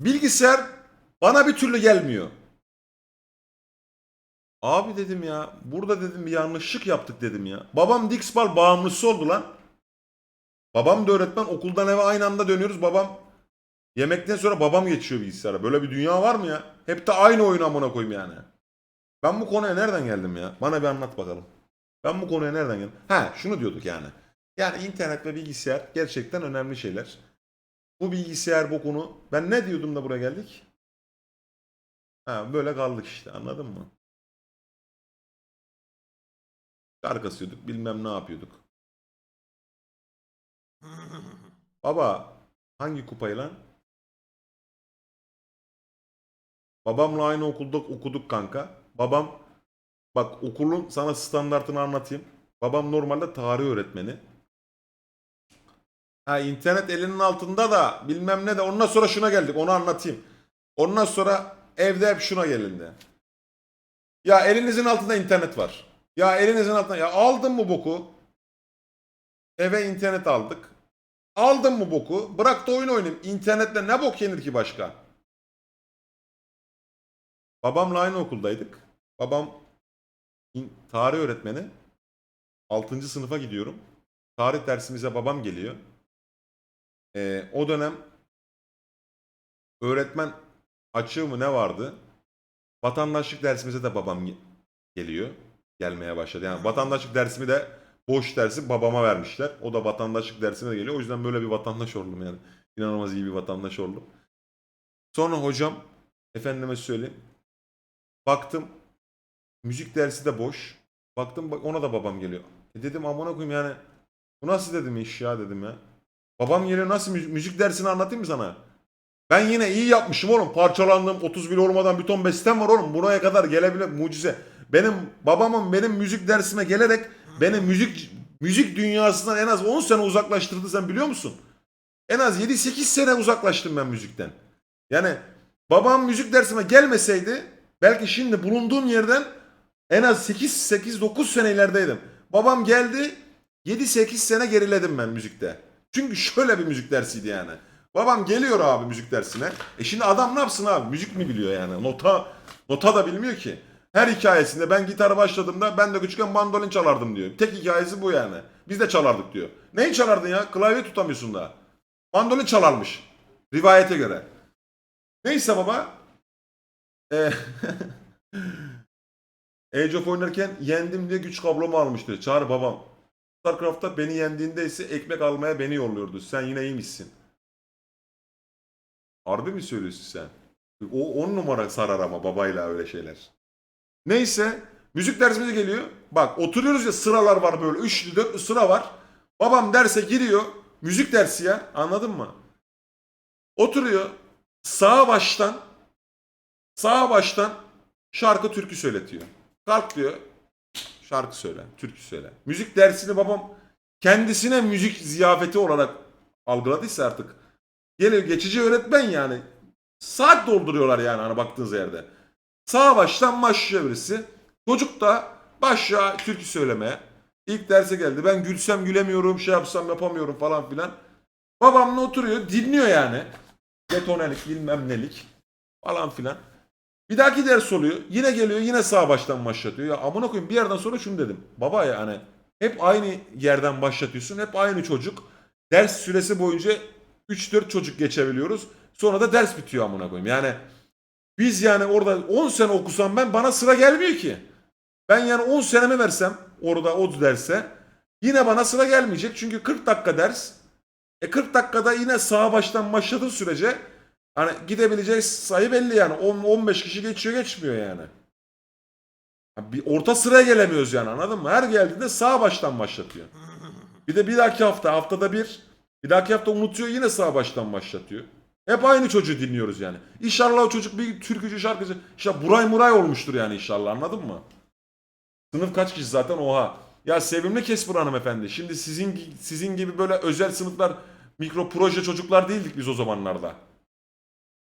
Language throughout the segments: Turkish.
Bilgisayar bana bir türlü gelmiyor. Abi dedim ya burada dedim bir yanlışlık yaptık dedim ya. Babam Dixbal bağımlısı oldu lan. Babam da öğretmen okuldan eve aynı anda dönüyoruz. Babam yemekten sonra babam geçiyor bilgisayara. Böyle bir dünya var mı ya? Hep de aynı oyun amına koyayım yani. Ben bu konuya nereden geldim ya? Bana bir anlat bakalım. Ben bu konuya nereden geldim? Ha şunu diyorduk yani. Yani internet ve bilgisayar gerçekten önemli şeyler. Bu bilgisayar bu konu. Ben ne diyordum da buraya geldik? Ha böyle kaldık işte anladın mı? Şarkı kasıyorduk bilmem ne yapıyorduk. Baba hangi kupayı lan? Babamla aynı okulda okuduk kanka. Babam bak okulun sana standartını anlatayım. Babam normalde tarih öğretmeni. Ha internet elinin altında da bilmem ne de ondan sonra şuna geldik onu anlatayım. Ondan sonra evde hep şuna gelindi. Ya elinizin altında internet var. Ya elinizin altında ya aldın mı boku? Eve internet aldık. Aldın mı boku? Bırak da oyun oynayayım. İnternetle ne bok yenir ki başka? Babamla aynı okuldaydık. Babam tarih öğretmeni. 6. sınıfa gidiyorum. Tarih dersimize babam geliyor. Ee, o dönem öğretmen açığı mı ne vardı? Vatandaşlık dersimize de babam ge- geliyor. Gelmeye başladı. Yani vatandaşlık dersimi de boş dersi babama vermişler. O da vatandaşlık dersine de geliyor. O yüzden böyle bir vatandaş oldum yani. İnanılmaz iyi bir vatandaş oldum. Sonra hocam efendime söyleyeyim. Baktım müzik dersi de boş. Baktım bak ona da babam geliyor. E dedim amına koyayım yani bu nasıl dedim iş ya dedim ya. Babam geliyor nasıl müzik, dersini anlatayım mı sana? Ben yine iyi yapmışım oğlum. Parçalandım. 31 olmadan bir ton bestem var oğlum. Buraya kadar gelebilir mucize. Benim babamın benim müzik dersime gelerek beni müzik müzik dünyasından en az 10 sene uzaklaştırdı sen biliyor musun? En az 7-8 sene uzaklaştım ben müzikten. Yani babam müzik dersime gelmeseydi belki şimdi bulunduğum yerden en az 8-8-9 sene ilerideydim. Babam geldi 7-8 sene geriledim ben müzikte. Çünkü şöyle bir müzik dersiydi yani. Babam geliyor abi müzik dersine. E şimdi adam ne yapsın abi? Müzik mi biliyor yani? Nota nota da bilmiyor ki. Her hikayesinde ben gitara başladığımda ben de küçükken mandolin çalardım diyor. Tek hikayesi bu yani. Biz de çalardık diyor. Neyi çalardın ya? Klavye tutamıyorsun da. Mandolin çalarmış. Rivayete göre. Neyse baba. Ee, Age of oynarken yendim diye güç kablomu almıştı. Çağır babam. StarCraft'ta beni yendiğinde ise ekmek almaya beni yolluyordu. Sen yine iyiymişsin. Harbi mi söylüyorsun sen? O on numara sarar ama babayla öyle şeyler. Neyse müzik dersimize geliyor. Bak oturuyoruz ya sıralar var böyle. Üçlü dörtlü sıra var. Babam derse giriyor. Müzik dersi ya anladın mı? Oturuyor. Sağ baştan sağ baştan şarkı türkü söyletiyor. Kalk diyor. Şarkı söyle, türkü söyle. Müzik dersini babam kendisine müzik ziyafeti olarak algıladıysa artık. Geliyor geçici öğretmen yani. Saat dolduruyorlar yani hani baktığınız yerde. Sağ baştan başlıyor birisi. Çocuk da başlıyor türkü söylemeye. İlk derse geldi. Ben gülsem gülemiyorum, şey yapsam yapamıyorum falan filan. Babamla oturuyor, dinliyor yani. Detonelik bilmem nelik falan filan. Bir dahaki ders oluyor. Yine geliyor yine sağ baştan başlatıyor. Ya amına koyayım bir yerden sonra şunu dedim. Baba ya hani hep aynı yerden başlatıyorsun. Hep aynı çocuk. Ders süresi boyunca 3-4 çocuk geçebiliyoruz. Sonra da ders bitiyor amına koyayım. Yani biz yani orada 10 sene okusam ben bana sıra gelmiyor ki. Ben yani 10 senemi versem orada o derse yine bana sıra gelmeyecek. Çünkü 40 dakika ders. E 40 dakikada yine sağa baştan başladığın sürece hani gidebileceği sayı belli yani. 10 15 kişi geçiyor geçmiyor yani. Ya Bir orta sıraya gelemiyoruz yani anladın mı? Her geldiğinde sağ baştan başlatıyor. Bir de bir dahaki hafta haftada bir bir dahaki hafta unutuyor yine sağ baştan başlatıyor. Hep aynı çocuğu dinliyoruz yani. İnşallah o çocuk bir türkücü şarkıcı. İşte Buray Muray olmuştur yani inşallah anladın mı? Sınıf kaç kişi zaten oha. Ya sevimli Kesper hanımefendi. Şimdi sizin sizin gibi böyle özel sınıflar mikro proje çocuklar değildik biz o zamanlarda.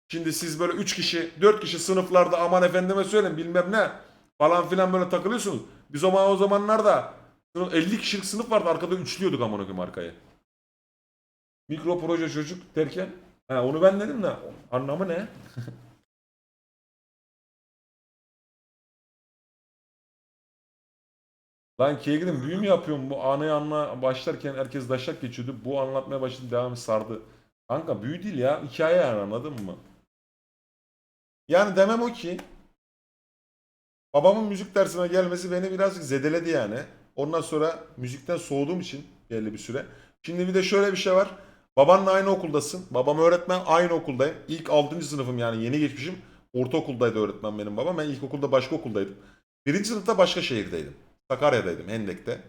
Şimdi siz böyle 3 kişi 4 kişi sınıflarda aman efendime söyleyeyim bilmem ne falan filan böyle takılıyorsunuz. Biz o, zaman- o zamanlarda 50 kişilik sınıf vardı arkada üçlüyorduk aman okuyayım arkayı. Mikro proje çocuk derken Ha, onu ben dedim de anlamı ne? Lan Kegrem büyü mü yapıyorum? Bu anayı anla başlarken herkes daşak geçiyordu. Bu anlatmaya başladı devamı sardı. Kanka büyü değil ya. Hikaye yani anladın mı? Yani demem o ki babamın müzik dersine gelmesi beni birazcık zedeledi yani. Ondan sonra müzikten soğuduğum için belli bir süre. Şimdi bir de şöyle bir şey var. Babanla aynı okuldasın. Babam öğretmen aynı okuldayım. İlk 6. sınıfım yani yeni geçmişim. Ortaokuldaydı öğretmen benim babam. Ben ilkokulda başka okuldaydım. Birinci sınıfta başka şehirdeydim. Sakarya'daydım Hendek'te.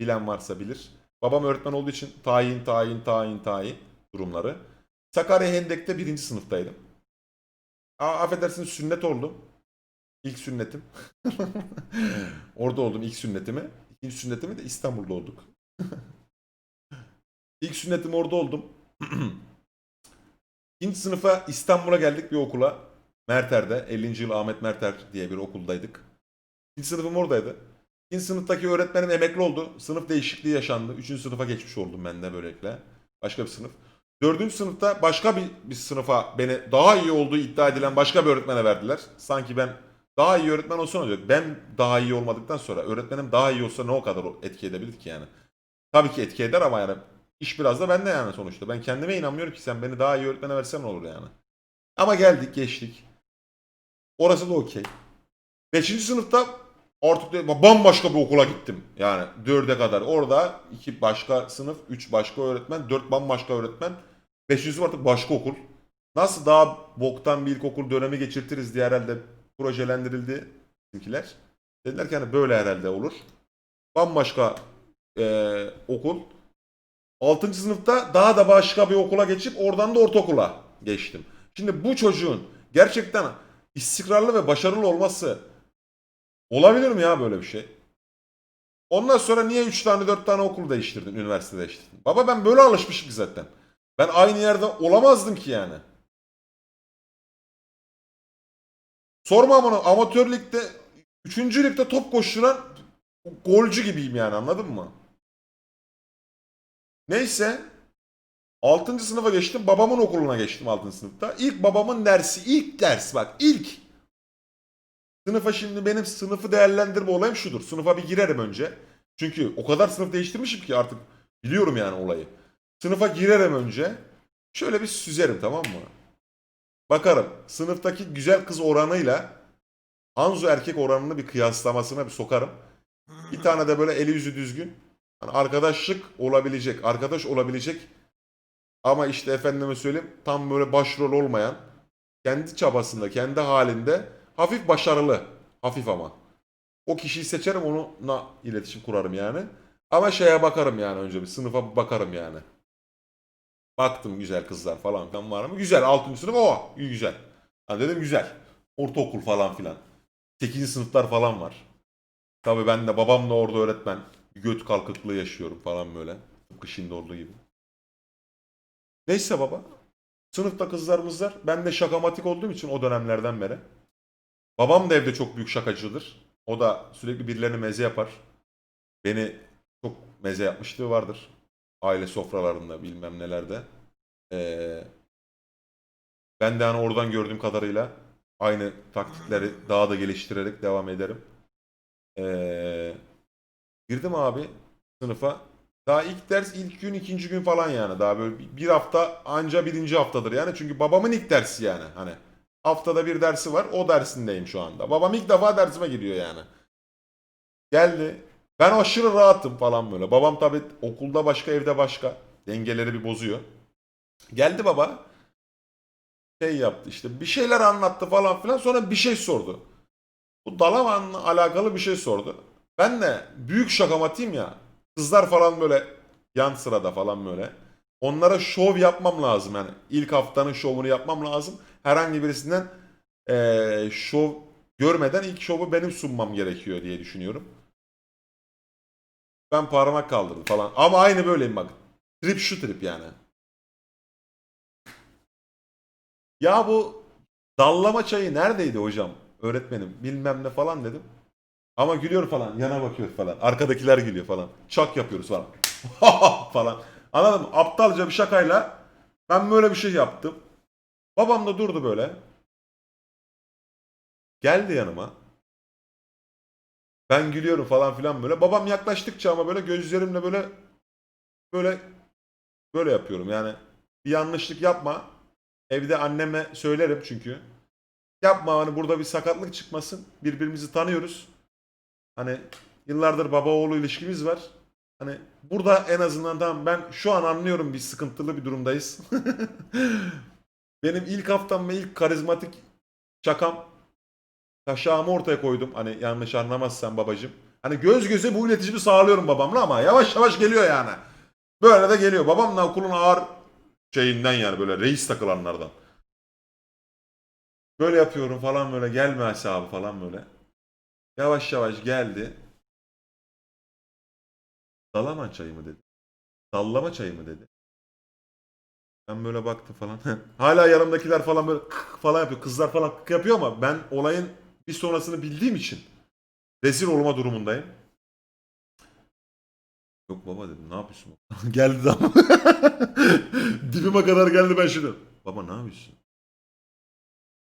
Bilen varsa bilir. Babam öğretmen olduğu için tayin tayin tayin tayin durumları. Sakarya Hendek'te birinci sınıftaydım. Aa, affedersiniz sünnet oldum. İlk sünnetim. Orada oldum ilk sünnetimi. İkinci sünnetimi de İstanbul'da olduk. ilk sünnetim orada oldum. İkinci sınıfa İstanbul'a geldik bir okula. Merter'de. 50. yıl Ahmet Merter diye bir okuldaydık. İkinci sınıfım oradaydı. İkinci sınıftaki öğretmenim emekli oldu. Sınıf değişikliği yaşandı. Üçüncü sınıfa geçmiş oldum ben de böylelikle. Başka bir sınıf. Dördüncü sınıfta başka bir, bir sınıfa beni daha iyi olduğu iddia edilen başka bir öğretmene verdiler. Sanki ben daha iyi öğretmen olsa ne olacak? Ben daha iyi olmadıktan sonra öğretmenim daha iyi olsa ne o kadar etki edebilir ki yani? Tabii ki etki eder ama yani iş biraz da bende yani sonuçta. Ben kendime inanmıyorum ki sen beni daha iyi öğretmene versen olur yani. Ama geldik geçtik. Orası da okey. Beşinci sınıfta artık de- bambaşka bir okula gittim. Yani dörde kadar. Orada iki başka sınıf, üç başka öğretmen, dört bambaşka öğretmen. Beşinci sınıf artık başka okul. Nasıl daha boktan bir ilkokul dönemi geçirtiriz diye herhalde projelendirildi bizimkiler. Dediler ki hani böyle herhalde olur. Bambaşka eee, okul. Altıncı sınıfta daha da başka bir okula geçip oradan da ortaokula geçtim. Şimdi bu çocuğun gerçekten istikrarlı ve başarılı olması olabilir mi ya böyle bir şey? Ondan sonra niye 3 tane 4 tane okul değiştirdin, üniversite değiştirdin? Baba ben böyle alışmışım zaten. Ben aynı yerde olamazdım ki yani. Sorma bunu amatör ligde 3. ligde top koşturan golcü gibiyim yani anladın mı? Neyse 6. sınıfa geçtim. Babamın okuluna geçtim 6. sınıfta. İlk babamın dersi, ilk ders bak ilk. Sınıfa şimdi benim sınıfı değerlendirme olayım şudur. Sınıfa bir girerim önce. Çünkü o kadar sınıf değiştirmişim ki artık biliyorum yani olayı. Sınıfa girerim önce. Şöyle bir süzerim tamam mı? Bakarım sınıftaki güzel kız oranıyla Hanzo erkek oranını bir kıyaslamasına bir sokarım. Bir tane de böyle eli yüzü düzgün. Hani arkadaşlık olabilecek, arkadaş olabilecek ama işte efendime söyleyeyim tam böyle başrol olmayan, kendi çabasında, kendi halinde hafif başarılı. Hafif ama. O kişiyi seçerim onunla iletişim kurarım yani. Ama şeye bakarım yani önce bir sınıfa bakarım yani. Baktım güzel kızlar falan filan var mı? Güzel 6. sınıf o güzel. Ha dedim güzel. Ortaokul falan filan. 8. sınıflar falan var. Tabii ben de babam da orada öğretmen. Göt kalkıklığı yaşıyorum falan böyle. Tıpkı şimdi olduğu gibi. Neyse baba. Sınıfta kızlarımız var. Ben de şakamatik olduğum için o dönemlerden beri. Babam da evde çok büyük şakacıdır. O da sürekli birilerini meze yapar. Beni çok meze yapmışlığı vardır. Aile sofralarında bilmem nelerde. Ee, ben de hani oradan gördüğüm kadarıyla aynı taktikleri daha da geliştirerek devam ederim. Ee, girdim abi sınıfa. Daha ilk ders ilk gün ikinci gün falan yani. Daha böyle bir- hafta anca birinci haftadır yani. Çünkü babamın ilk dersi yani. Hani haftada bir dersi var. O dersindeyim şu anda. Babam ilk defa dersime giriyor yani. Geldi. Ben aşırı rahatım falan böyle. Babam tabii okulda başka evde başka. Dengeleri bir bozuyor. Geldi baba. Şey yaptı işte bir şeyler anlattı falan filan. Sonra bir şey sordu. Bu Dalaman'la alakalı bir şey sordu. Ben de büyük şakamatiyim ya. Kızlar falan böyle yan sırada falan böyle. Onlara şov yapmam lazım yani. İlk haftanın şovunu yapmam lazım. Herhangi birisinden eee şov görmeden ilk şovu benim sunmam gerekiyor diye düşünüyorum. Ben parmak kaldırdım falan. Ama aynı böyleyim bak. Trip şu trip yani. Ya bu dallama çayı neredeydi hocam? Öğretmenim bilmem ne falan dedim. Ama gülüyor falan. Yana bakıyor falan. Arkadakiler gülüyor falan. Çak yapıyoruz falan. falan. Anladın mı? Aptalca bir şakayla Ben böyle bir şey yaptım. Babam da durdu böyle. Geldi yanıma. Ben gülüyorum falan filan böyle. Babam yaklaştıkça ama böyle gözlerimle böyle böyle böyle yapıyorum. Yani bir yanlışlık yapma. Evde anneme söylerim çünkü. Yapma hani burada bir sakatlık çıkmasın. Birbirimizi tanıyoruz. Hani yıllardır baba oğlu ilişkimiz var. Hani burada en azından tamam ben şu an anlıyorum bir sıkıntılı bir durumdayız. Benim ilk haftam ve ilk karizmatik şakam taşağımı ortaya koydum. Hani yanlış anlamazsan babacım. Hani göz göze bu iletişimi sağlıyorum babamla ama yavaş yavaş geliyor yani. Böyle de geliyor. Babam da okulun ağır şeyinden yani böyle reis takılanlardan. Böyle yapıyorum falan böyle gelme hesabı falan böyle. Yavaş yavaş geldi. Dalaman çayı mı dedi. Sallama çayı mı dedi. Ben böyle baktım falan. Hala yanımdakiler falan böyle kık falan yapıyor. Kızlar falan kık yapıyor ama ben olayın bir sonrasını bildiğim için rezil olma durumundayım. Yok baba dedim ne yapıyorsun? geldi de ama. Dibime kadar geldi ben şunu. Baba ne yapıyorsun?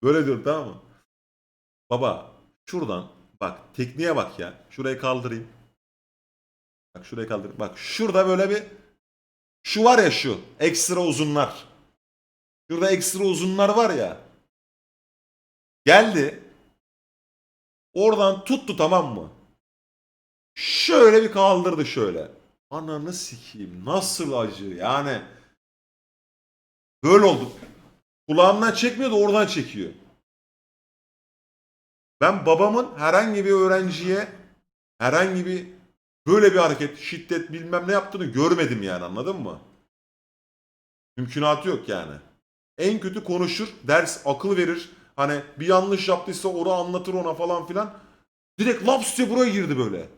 Böyle diyorum tamam mı? Baba şuradan bak tekniğe bak ya. Şurayı kaldırayım. Bak şurayı kaldırayım. Bak şurada böyle bir şu var ya şu ekstra uzunlar. Şurada ekstra uzunlar var ya. Geldi. Oradan tuttu tamam mı? Şöyle bir kaldırdı şöyle. Ananı sikeyim. Nasıl acı yani. Böyle oldu. Kulağımdan çekmiyor da oradan çekiyor. Ben babamın herhangi bir öğrenciye herhangi bir böyle bir hareket, şiddet bilmem ne yaptığını görmedim yani anladın mı? Mümkünatı yok yani. En kötü konuşur, ders akıl verir. Hani bir yanlış yaptıysa onu anlatır ona falan filan. Direkt laps diye buraya girdi böyle.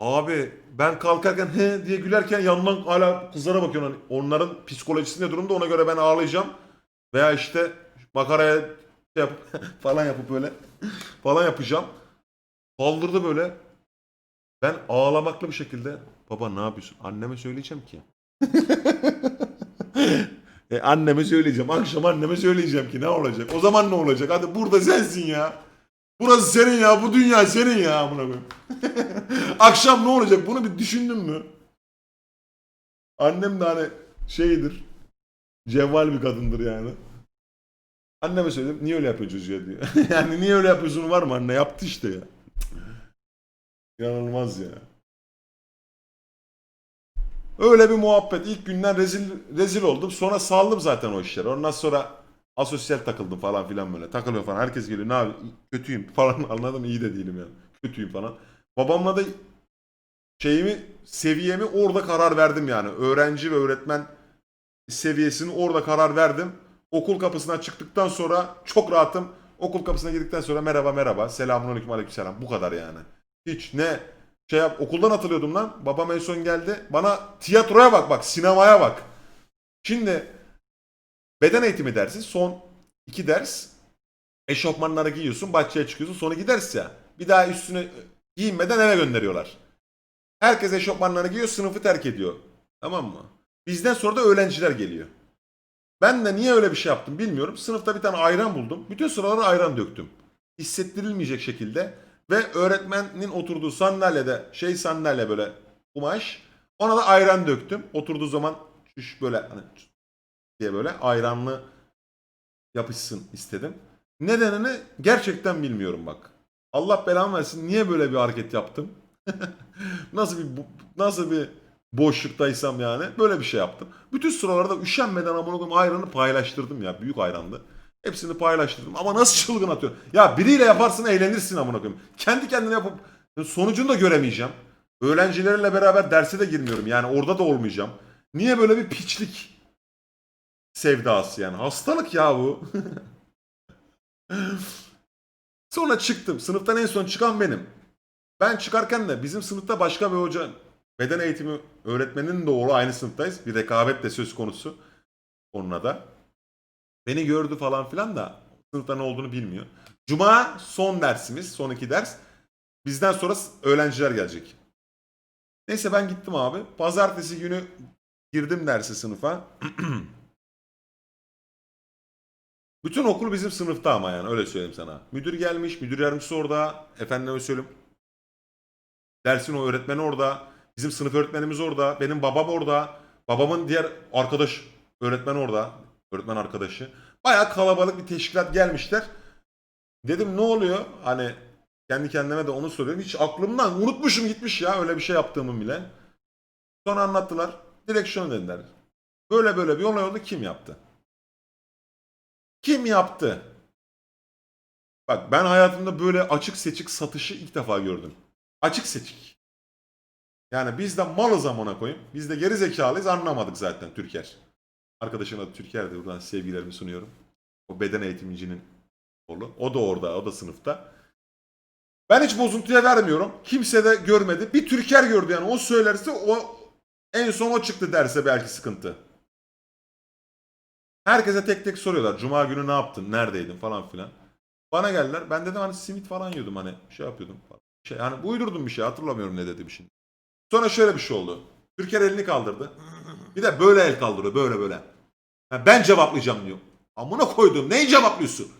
Abi ben kalkarken he diye gülerken yandan hala kızlara bakıyorum. Hani onların psikolojisi ne durumda ona göre ben ağlayacağım. Veya işte makaraya şey yapıp falan yapıp böyle falan yapacağım. Kaldırdı böyle. Ben ağlamaklı bir şekilde baba ne yapıyorsun? Anneme söyleyeceğim ki. e, anneme söyleyeceğim. Akşam anneme söyleyeceğim ki ne olacak? O zaman ne olacak? Hadi burada sensin ya. Burası senin ya. Bu dünya senin ya. Amına koyayım. Akşam ne olacak? Bunu bir düşündün mü? Annem de hani şeydir. Cevval bir kadındır yani. Anneme söyledim. Niye öyle yapıyor çocuğa diyor. yani niye öyle yapıyorsun var mı anne? Yaptı işte ya. İnanılmaz ya. Öyle bir muhabbet. İlk günden rezil rezil oldum. Sonra saldım zaten o işleri. Ondan sonra asosyal takıldım falan filan böyle. Takılıyor falan. Herkes geliyor. Ne abi? Kötüyüm falan. Anladın mı? İyi de değilim yani. Kötüyüm falan. Babamla da şeyimi, seviyemi orada karar verdim yani. Öğrenci ve öğretmen seviyesini orada karar verdim. Okul kapısından çıktıktan sonra çok rahatım. Okul kapısına girdikten sonra merhaba merhaba. Selamünaleyküm aleykümselam. Bu kadar yani. Hiç ne şey yap okuldan hatırlıyordum lan. Babam en son geldi. Bana tiyatroya bak bak sinemaya bak. Şimdi beden eğitimi dersi son iki ders. Eşofmanları giyiyorsun bahçeye çıkıyorsun sonra ders ya. Bir daha üstüne giyinmeden eve gönderiyorlar. Herkes eşofmanlarını giyiyor sınıfı terk ediyor. Tamam mı? Bizden sonra da öğrenciler geliyor. Ben de niye öyle bir şey yaptım bilmiyorum. Sınıfta bir tane ayran buldum. Bütün sıralara ayran döktüm. Hissettirilmeyecek şekilde. Ve öğretmenin oturduğu sandalyede şey sandalye böyle kumaş. Ona da ayran döktüm. Oturduğu zaman şuş böyle hani diye böyle ayranlı yapışsın istedim. Nedenini gerçekten bilmiyorum bak. Allah belamı versin niye böyle bir hareket yaptım? nasıl bir nasıl bir boşluktaysam yani böyle bir şey yaptım. Bütün sıralarda üşenmeden amına koyayım ayranı paylaştırdım ya. Büyük ayrandı. Hepsini paylaştırdım ama nasıl çılgın atıyor. Ya biriyle yaparsın eğlenirsin amına koyayım. Kendi kendine yapıp sonucunu da göremeyeceğim. Öğrencilerle beraber derse de girmiyorum. Yani orada da olmayacağım. Niye böyle bir piçlik sevdası yani? Hastalık ya bu. Sonra çıktım. Sınıftan en son çıkan benim. Ben çıkarken de bizim sınıfta başka bir hoca beden eğitimi öğretmeninin de oğlu aynı sınıftayız. Bir rekabet de söz konusu onunla da. Beni gördü falan filan da sınıfta ne olduğunu bilmiyor. Cuma son dersimiz, son iki ders. Bizden sonra öğrenciler gelecek. Neyse ben gittim abi. Pazartesi günü Girdim dersi sınıfa. Bütün okul bizim sınıfta ama yani öyle söyleyeyim sana. Müdür gelmiş, müdür yardımcısı orada. Efendime söyleyeyim. Dersin o öğretmeni orada. Bizim sınıf öğretmenimiz orada. Benim babam orada. Babamın diğer arkadaş öğretmen orada. Öğretmen arkadaşı. Bayağı kalabalık bir teşkilat gelmişler. Dedim ne oluyor? Hani kendi kendime de onu soruyorum. Hiç aklımdan unutmuşum gitmiş ya öyle bir şey yaptığımı bile. Sonra anlattılar. Direksiyon dediler. Böyle böyle bir olay oldu. Kim yaptı? Kim yaptı? Bak ben hayatımda böyle açık seçik satışı ilk defa gördüm. Açık seçik. Yani biz de malı zamana koyayım. Biz de geri zekalıyız anlamadık zaten Türker. Arkadaşın adı Türker'di. Buradan sevgilerimi sunuyorum. O beden eğitimcinin oğlu. O da orada, o da sınıfta. Ben hiç bozuntuya vermiyorum. Kimse de görmedi. Bir Türker gördü yani. O söylerse o en son o çıktı derse belki sıkıntı. Herkese tek tek soruyorlar. Cuma günü ne yaptın? Neredeydin falan filan. Bana geldiler. Ben dedim hani simit falan yiyordum hani şey yapıyordum falan. Şey, hani uydurdum bir şey hatırlamıyorum ne dediğim şimdi. Sonra şöyle bir şey oldu. Türker elini kaldırdı. Bir de böyle el kaldırıyor böyle böyle. Ha, ben cevaplayacağım diyor. Amına koydum neyi cevaplıyorsun?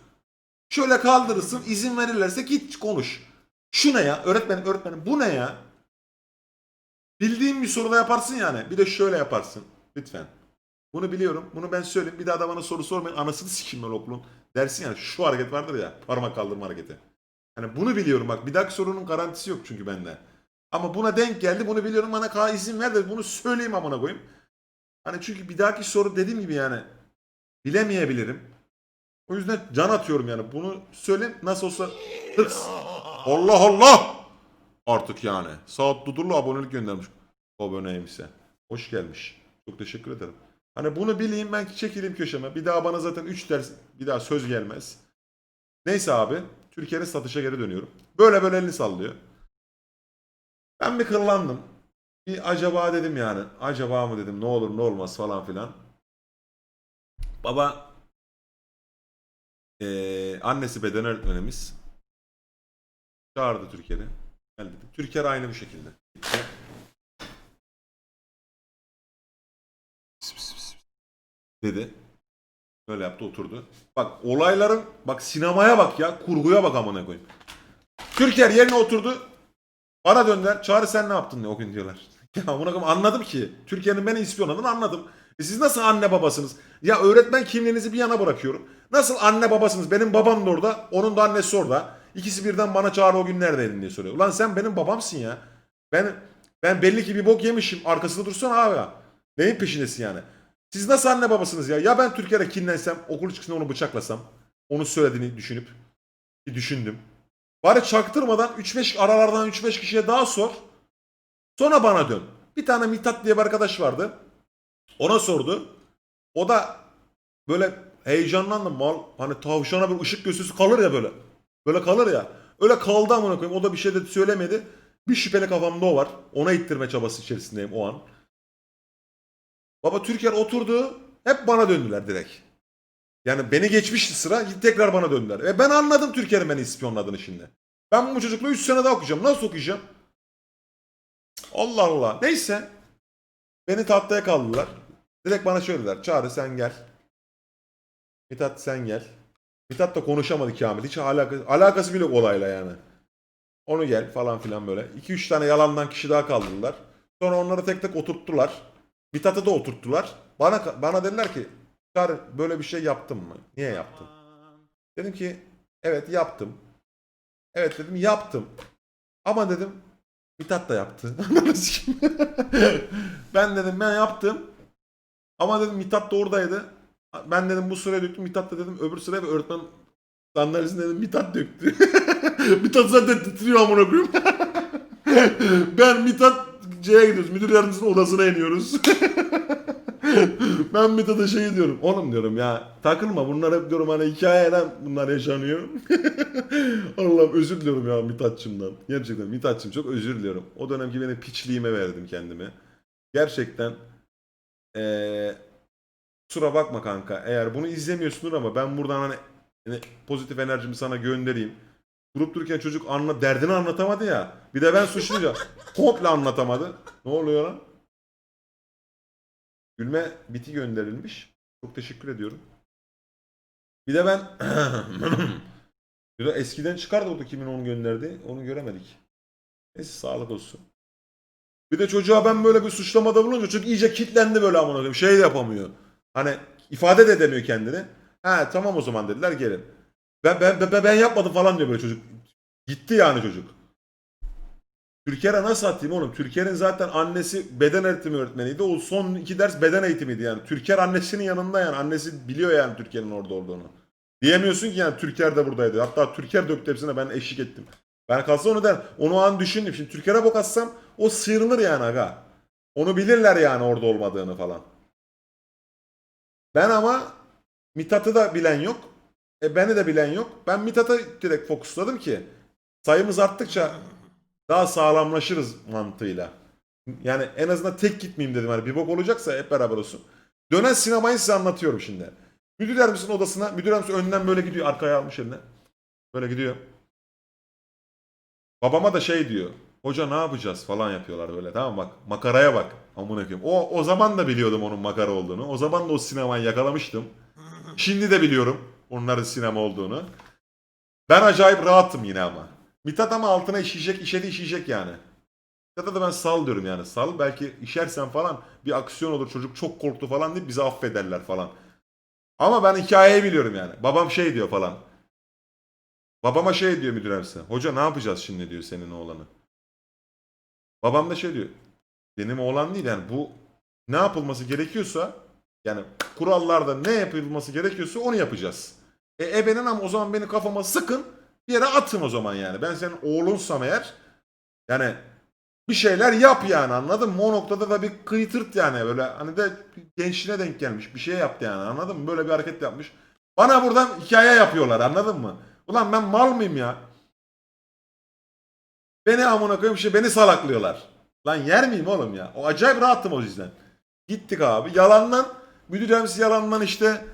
Şöyle kaldırırsın izin verirlerse git konuş. Şu ne ya öğretmenim öğretmenim bu ne ya? Bildiğin bir soruda yaparsın yani. Bir de şöyle yaparsın. Lütfen. Bunu biliyorum. Bunu ben söyleyeyim. Bir daha da bana soru sormayın. Anasını sikeyim ben okulun. Dersin yani şu hareket vardır ya. Parmak kaldırma hareketi. Hani bunu biliyorum bak. Bir dahaki sorunun garantisi yok çünkü bende. Ama buna denk geldi. Bunu biliyorum. Bana ka izin ver de bunu söyleyeyim amına koyayım. Hani çünkü bir dahaki soru dediğim gibi yani bilemeyebilirim. O yüzden can atıyorum yani. Bunu söyle nasıl olsa hırs. Allah Allah! Artık yani. Saat Dudurlu abonelik göndermiş. Aboneymişse. Hoş gelmiş. Çok teşekkür ederim. Hani bunu bileyim ben çekileyim köşeme. Bir daha bana zaten 3 ders bir daha söz gelmez. Neyse abi. Türkiye'nin satışa geri dönüyorum. Böyle böyle elini sallıyor. Ben bir kırlandım. Bir acaba dedim yani. Acaba mı dedim ne olur ne olmaz falan filan. Baba eee, annesi beden öğretmenimiz çağırdı Türkiye'de. Gel dedi. Türkiye aynı bu şekilde. Dedi. Böyle yaptı oturdu. Bak olayların bak sinemaya bak ya kurguya bak amına koyayım. Türkiye yerine oturdu. Bana döndüler. Çağrı sen ne yaptın diye o gün diyorlar. Ya amına koyayım anladım ki. Türkiye'nin beni ispiyonladığını anladım. E siz nasıl anne babasınız? Ya öğretmen kimliğinizi bir yana bırakıyorum. Nasıl anne babasınız? Benim babam da orada. Onun da annesi orada. İkisi birden bana çağrı o gün neredeydin diye soruyor. Ulan sen benim babamsın ya. Ben ben belli ki bir bok yemişim. Arkasında dursana abi. Neyin peşindesin yani? Siz nasıl anne babasınız ya? Ya ben Türkiye'de kinlensem, okul çıkışında onu bıçaklasam. Onu söylediğini düşünüp. Bir düşündüm. Bari çaktırmadan 3-5 aralardan 3-5 kişiye daha sor. Sonra bana dön. Bir tane Mithat diye bir arkadaş vardı. Ona sordu. O da böyle heyecanlandı mal. Hani tavşana bir ışık gösterisi kalır ya böyle. Böyle kalır ya. Öyle kaldı amına koyayım. O da bir şey de söylemedi. Bir şüpheli kafamda o var. Ona ittirme çabası içerisindeyim o an. Baba Türker oturdu. Hep bana döndüler direkt. Yani beni geçmişti sıra. Tekrar bana döndüler. E ben anladım Türker'in beni ispiyonladığını şimdi. Ben bu çocukla 3 sene daha okuyacağım. Nasıl okuyacağım? Allah Allah. Neyse. Beni tahtaya kaldılar. Direkt bana şöyle dediler. Çağrı sen gel. Mithat sen gel. Mithat da konuşamadı Kamil. Hiç alakası, alakası bile yok olayla yani. Onu gel falan filan böyle. 2-3 tane yalandan kişi daha kaldırdılar. Sonra onları tek tek oturttular. Mithat'ı da oturttular. Bana bana dediler ki Çağrı böyle bir şey yaptın mı? Niye yaptın? Dedim ki evet yaptım. Evet dedim yaptım. Ama dedim Mithat da yaptı. Ben dedim ben yaptım. Ama dedim Mithat da oradaydı. Ben dedim bu sıraya döktüm. Mithat da dedim öbür sıraya ve öğretmen sandalyesine dedim Mithat döktü. Mithat zaten titriyor amına koyayım. ben Mithat C'ye gidiyoruz. Müdür yardımcısının odasına iniyoruz. ben Mithat'a şey diyorum. Oğlum diyorum ya takılma bunlar hep diyorum hani hikayeden bunlar yaşanıyor. Allah'ım özür diliyorum ya Mithat'çımdan. Gerçekten Mithat'çım çok özür diliyorum. O dönemki benim piçliğime verdim kendimi. Gerçekten eee kusura bakma kanka. Eğer bunu izlemiyorsundur ama ben buradan hani, hani pozitif enerjimi sana göndereyim. Durup dururken çocuk anla, derdini anlatamadı ya. Bir de ben suçluyca komple anlatamadı. Ne oluyor lan? Gülme biti gönderilmiş. Çok teşekkür ediyorum. Bir de ben bir de eskiden çıkardı o da kimin onu gönderdi. Onu göremedik. Neyse sağlık olsun. Bir de çocuğa ben böyle bir suçlamada bulununca çocuk iyice kitlendi böyle amına koyayım. Şey de yapamıyor. Hani ifade de edemiyor kendini. Ha tamam o zaman dediler gelin. Ben ben ben, ben yapmadım falan diyor böyle çocuk. Gitti yani çocuk. Türkiye'ye nasıl atayım oğlum? Türkiye'nin zaten annesi beden eğitimi öğretmeniydi. O son iki ders beden eğitimiydi yani. Türkiye annesinin yanında yani. Annesi biliyor yani Türkiye'nin orada olduğunu. Diyemiyorsun ki yani Türkiye de buradaydı. Hatta Türkiye döktü hepsine ben eşlik ettim. Ben kalsa onu der. Onu an düşündüm. Şimdi Türkiye'ye bok atsam o sıyrılır yani aga. Onu bilirler yani orada olmadığını falan. Ben ama Mithat'ı da bilen yok. E beni de bilen yok. Ben Mithat'a direkt fokusladım ki sayımız arttıkça daha sağlamlaşırız mantığıyla. Yani en azından tek gitmeyeyim dedim. Hani bir bok olacaksa hep beraber olsun. Dönen sinemayı size anlatıyorum şimdi. Müdür yardımcısının odasına, müdür yardımcısı önden böyle gidiyor. Arkaya almış eline. Böyle gidiyor. Babama da şey diyor. Hoca ne yapacağız falan yapıyorlar böyle tamam bak. Makaraya bak. Amına koyayım. O, o zaman da biliyordum onun makara olduğunu. O zaman da o sinemayı yakalamıştım. Şimdi de biliyorum onların sinema olduğunu. Ben acayip rahatım yine ama. Mithat ama altına işeyecek, işedi işeyecek yani. Mithat'a da ben sal diyorum yani. Sal belki işersen falan bir aksiyon olur. Çocuk çok korktu falan deyip bizi affederler falan. Ama ben hikayeyi biliyorum yani. Babam şey diyor falan. Babama şey diyor müdür yardımcısı. Hoca ne yapacağız şimdi diyor senin oğlanı. Babam da şey diyor. Benim oğlan değil yani bu ne yapılması gerekiyorsa yani kurallarda ne yapılması gerekiyorsa onu yapacağız. E ebenin ama o zaman beni kafama sıkın bir yere atın o zaman yani. Ben senin oğlunsam eğer yani bir şeyler yap yani anladın mı? O noktada da bir kıytırt yani böyle hani de gençliğine denk gelmiş bir şey yaptı yani anladın mı? Böyle bir hareket yapmış. Bana buradan hikaye yapıyorlar anladın mı? Ulan ben mal mıyım ya? Beni amına koyayım şey beni salaklıyorlar. Lan yer miyim oğlum ya? O acayip rahattım o yüzden. Gittik abi. Yalandan müdür yardımcısı yalandan işte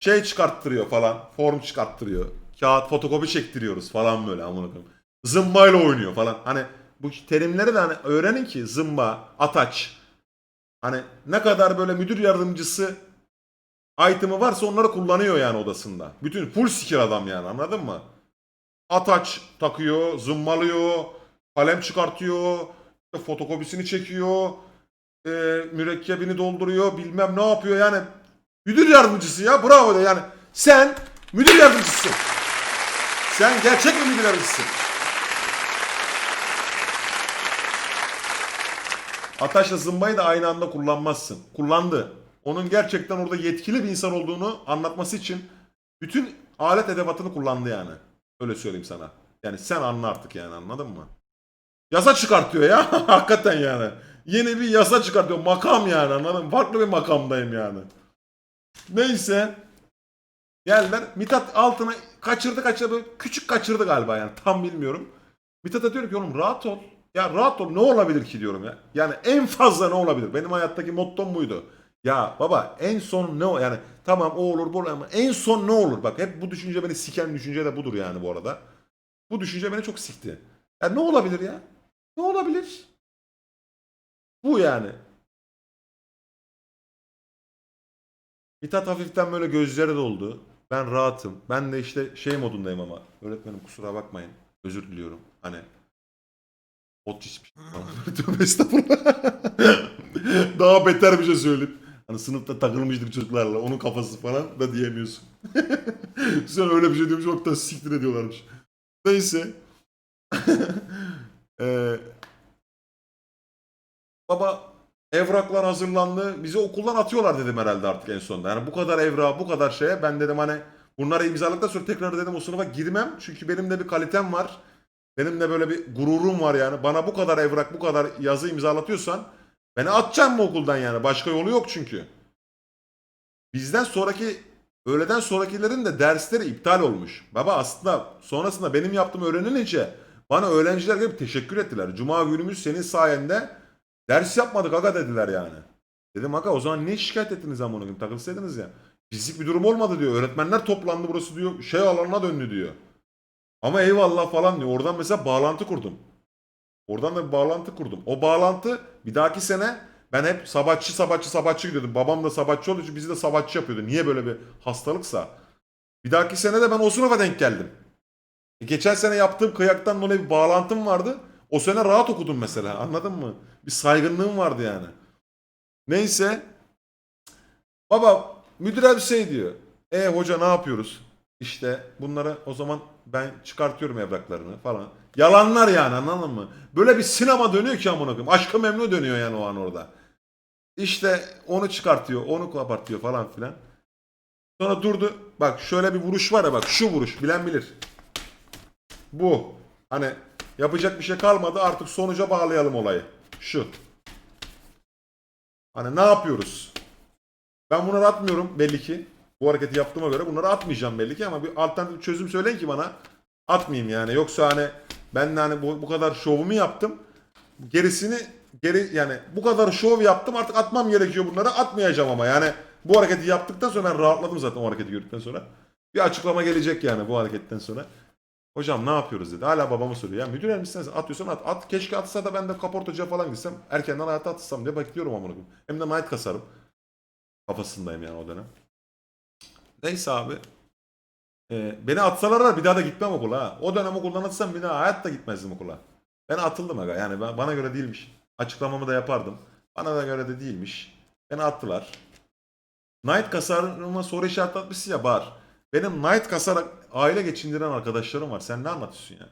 şey çıkarttırıyor falan. Form çıkarttırıyor. Kağıt fotokopi çektiriyoruz falan böyle amına koyayım. Zımbayla oynuyor falan. Hani bu terimleri de hani öğrenin ki zımba, ataç. Hani ne kadar böyle müdür yardımcısı item'ı varsa onları kullanıyor yani odasında. Bütün full skill adam yani anladın mı? Ataç takıyor, zımbalıyor, kalem çıkartıyor, işte fotokopisini çekiyor, e, mürekkebini dolduruyor, bilmem ne yapıyor yani. Müdür yardımcısı ya bravo de yani. Sen müdür yardımcısısın. Sen gerçek bir müdür yardımcısın. Ataşla zımbayı da aynı anda kullanmazsın. Kullandı. Onun gerçekten orada yetkili bir insan olduğunu anlatması için bütün alet edevatını kullandı yani. Öyle söyleyeyim sana. Yani sen anla artık yani anladın mı? Yasa çıkartıyor ya. Hakikaten yani. Yeni bir yasa çıkartıyor. Makam yani anladın mı? Farklı bir makamdayım yani. Neyse. Geldiler. Mithat altına kaçırdı kaçırdı. Küçük kaçırdı galiba yani. Tam bilmiyorum. Mithat'a diyorum ki oğlum rahat ol. Ya rahat ol ne olabilir ki diyorum ya. Yani en fazla ne olabilir? Benim hayattaki mottom buydu. Ya baba en son ne o yani tamam o olur bu olur ama en son ne olur? Bak hep bu düşünce beni siken düşünce de budur yani bu arada. Bu düşünce beni çok sikti. Ya ne olabilir ya? Ne olabilir? Bu yani. Mithat hafiften böyle gözleri doldu. Ben rahatım. Ben de işte şey modundayım ama. Öğretmenim kusura bakmayın. Özür diliyorum. Hani ot içmiş. Tövbe estağfurullah. Daha beter bir şey söyleyeyim. Hani sınıfta takılmıştık çocuklarla. Onun kafası falan da diyemiyorsun. Sen öyle bir şey diyormuş. Çok da siktir ediyorlarmış. Neyse. Eee Baba evraklar hazırlandı. Bizi okuldan atıyorlar dedim herhalde artık en sonunda. Yani bu kadar evra, bu kadar şeye ben dedim hani bunları imzaladıktan sonra tekrar dedim o sınıfa girmem. Çünkü benim de bir kalitem var. Benim de böyle bir gururum var yani. Bana bu kadar evrak, bu kadar yazı imzalatıyorsan beni atacağım mı okuldan yani? Başka yolu yok çünkü. Bizden sonraki öğleden sonrakilerin de dersleri iptal olmuş. Baba aslında sonrasında benim yaptığım öğrenilince bana öğrenciler gelip teşekkür ettiler. Cuma günümüz senin sayende Ders yapmadık aga dediler yani. Dedim aga o zaman niye şikayet ettiniz amına koyayım takılsaydınız ya. Fizik bir durum olmadı diyor. Öğretmenler toplandı burası diyor. Şey alanına döndü diyor. Ama eyvallah falan diyor. Oradan mesela bağlantı kurdum. Oradan da bir bağlantı kurdum. O bağlantı bir dahaki sene Ben hep sabahçı sabahçı sabahçı gidiyordum. Babam da sabahçı olduğu için bizi de sabahçı yapıyordu. Niye böyle bir hastalıksa. Bir dahaki sene de ben o sınıfa denk geldim. E, Geçen sene yaptığım kıyaktan dolayı bir bağlantım vardı. O sene rahat okudum mesela. Anladın mı? Bir saygınlığım vardı yani. Neyse. Baba müdür bir şey diyor. E hoca ne yapıyoruz? İşte bunları o zaman ben çıkartıyorum evraklarını falan. Yalanlar yani anladın mı? Böyle bir sinema dönüyor ki amına koyayım. Aşkı memnu dönüyor yani o an orada. İşte onu çıkartıyor, onu kapatıyor falan filan. Sonra durdu. Bak şöyle bir vuruş var ya bak şu vuruş bilen bilir. Bu. Hani yapacak bir şey kalmadı artık sonuca bağlayalım olayı. Şu. Hani ne yapıyoruz? Ben bunları atmıyorum belli ki. Bu hareketi yaptığıma göre bunları atmayacağım belli ki ama bir alternatif çözüm söyleyin ki bana. Atmayayım yani. Yoksa hani ben de hani bu, bu kadar şovumu yaptım. Gerisini geri yani bu kadar şov yaptım artık atmam gerekiyor bunları. Atmayacağım ama yani bu hareketi yaptıktan sonra ben rahatladım zaten o hareketi gördükten sonra. Bir açıklama gelecek yani bu hareketten sonra. Hocam ne yapıyoruz dedi. Hala babama soruyor. Ya müdür sen atıyorsan at. At keşke atsa da ben de kaportacıya falan gitsem. Erkenden hayata atsam diye bekliyorum amına koyayım. Hem de night kasarım. Kafasındayım yani o dönem. Neyse abi. Ee, beni atsalar da bir daha da gitmem okula ha. O dönem okuldan atsam bir daha hayatta gitmezdim okula. Ben atıldım aga yani ben, bana göre değilmiş. Açıklamamı da yapardım. Bana da göre de değilmiş. Beni attılar. Night kasarıma soru işareti atmışsın ya Bahar. Benim night kasarak aile geçindiren arkadaşlarım var. Sen ne anlatıyorsun ya?